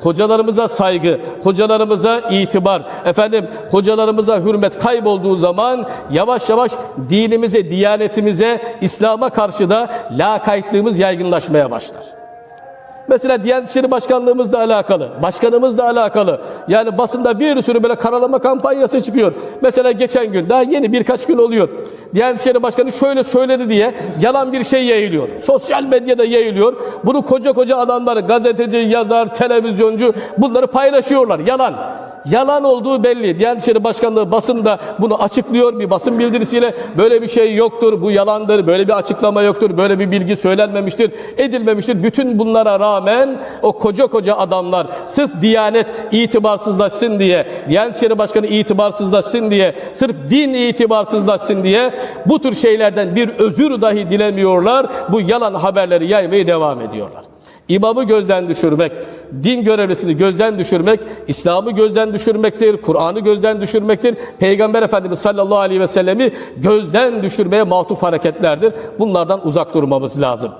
hocalarımıza saygı, hocalarımıza itibar, efendim hocalarımıza hürmet kaybolduğu zaman yavaş yavaş dinimize, diyanetimize, İslam'a karşı da lakaytlığımız yaygınlaşmaya başlar. Mesela Diyanet İşleri Başkanlığımızla alakalı, başkanımızla alakalı. Yani basında bir sürü böyle karalama kampanyası çıkıyor. Mesela geçen gün, daha yeni birkaç gün oluyor. Diyanet İşleri Başkanı şöyle söyledi diye yalan bir şey yayılıyor. Sosyal medyada yayılıyor. Bunu koca koca adamlar, gazeteci, yazar, televizyoncu bunları paylaşıyorlar. Yalan. Yalan olduğu belli. Diyanet İşleri Başkanlığı basında bunu açıklıyor bir basın bildirisiyle. Böyle bir şey yoktur, bu yalandır, böyle bir açıklama yoktur, böyle bir bilgi söylenmemiştir, edilmemiştir. Bütün bunlara rağmen o koca koca adamlar sırf Diyanet itibarsızlaşsın diye, Diyanet İşleri Başkanı itibarsızlaşsın diye, sırf din itibarsızlaşsın diye bu tür şeylerden bir özür dahi dilemiyorlar. Bu yalan haberleri yaymaya devam ediyorlar. İmamı gözden düşürmek, din görevlisini gözden düşürmek, İslam'ı gözden düşürmektir, Kur'an'ı gözden düşürmektir. Peygamber Efendimiz sallallahu aleyhi ve sellemi gözden düşürmeye matuf hareketlerdir. Bunlardan uzak durmamız lazım.